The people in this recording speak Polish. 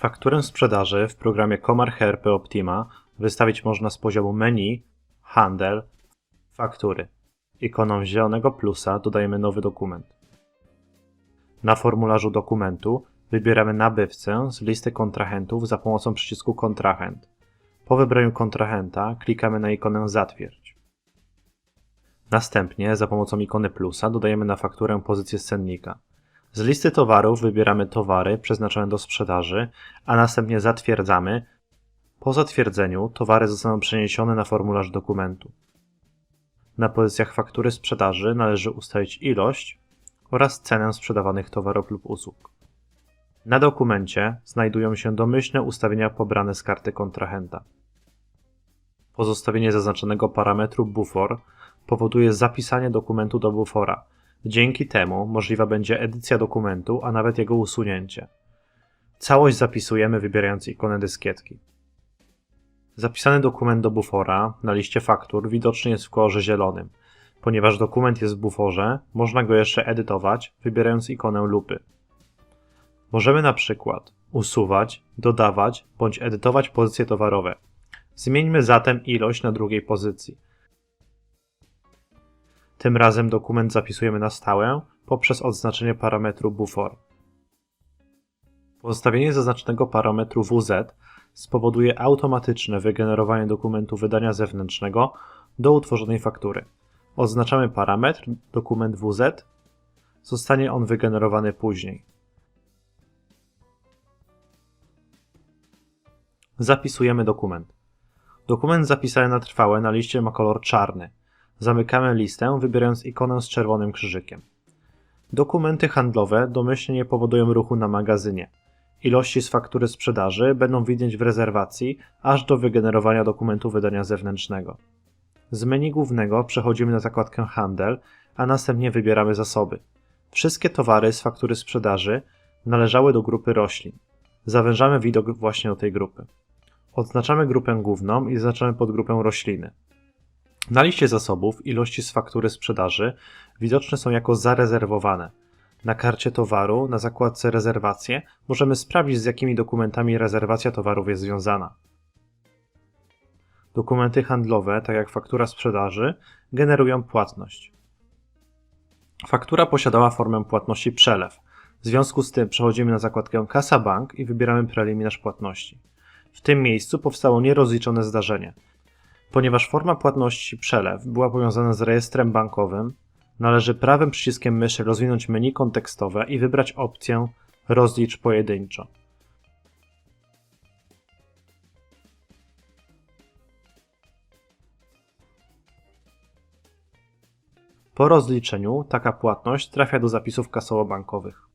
Fakturę sprzedaży w programie Komar HRP Optima wystawić można z poziomu menu, handel, faktury. Ikoną zielonego plusa dodajemy nowy dokument. Na formularzu dokumentu wybieramy nabywcę z listy kontrahentów za pomocą przycisku kontrahent. Po wybraniu kontrahenta klikamy na ikonę zatwierdź. Następnie za pomocą ikony plusa dodajemy na fakturę pozycję z cennika. Z listy towarów wybieramy towary przeznaczone do sprzedaży, a następnie zatwierdzamy. Po zatwierdzeniu towary zostaną przeniesione na formularz dokumentu. Na pozycjach faktury sprzedaży należy ustalić ilość oraz cenę sprzedawanych towarów lub usług. Na dokumencie znajdują się domyślne ustawienia pobrane z karty kontrahenta. Pozostawienie zaznaczonego parametru bufor powoduje zapisanie dokumentu do bufora. Dzięki temu możliwa będzie edycja dokumentu, a nawet jego usunięcie. Całość zapisujemy wybierając ikonę dyskietki. Zapisany dokument do bufora na liście faktur widoczny jest w kolorze zielonym. Ponieważ dokument jest w buforze, można go jeszcze edytować, wybierając ikonę lupy. Możemy na przykład usuwać, dodawać bądź edytować pozycje towarowe. Zmieńmy zatem ilość na drugiej pozycji. Tym razem dokument zapisujemy na stałe poprzez odznaczenie parametru bufor. Pozostawienie zaznaczonego parametru WZ spowoduje automatyczne wygenerowanie dokumentu wydania zewnętrznego do utworzonej faktury. Oznaczamy parametr dokument WZ, zostanie on wygenerowany później. Zapisujemy dokument. Dokument zapisany na trwałe na liście ma kolor czarny. Zamykamy listę, wybierając ikonę z czerwonym krzyżykiem. Dokumenty handlowe domyślnie nie powodują ruchu na magazynie. Ilości z faktury sprzedaży będą widnieć w rezerwacji aż do wygenerowania dokumentu wydania zewnętrznego. Z menu głównego przechodzimy na zakładkę Handel, a następnie wybieramy zasoby. Wszystkie towary z faktury sprzedaży należały do grupy roślin. Zawężamy widok właśnie do tej grupy. Odznaczamy grupę główną i zaznaczamy podgrupę rośliny. Na liście zasobów ilości z faktury sprzedaży widoczne są jako zarezerwowane. Na karcie towaru, na zakładce rezerwacje, możemy sprawdzić z jakimi dokumentami rezerwacja towarów jest związana. Dokumenty handlowe, tak jak faktura sprzedaży, generują płatność. Faktura posiadała formę płatności przelew. W związku z tym przechodzimy na zakładkę Kasa Bank i wybieramy preliminarz płatności. W tym miejscu powstało nierozliczone zdarzenie. Ponieważ forma płatności przelew była powiązana z rejestrem bankowym, należy prawym przyciskiem myszy rozwinąć menu kontekstowe i wybrać opcję Rozlicz pojedynczo. Po rozliczeniu taka płatność trafia do zapisów kasowo-bankowych.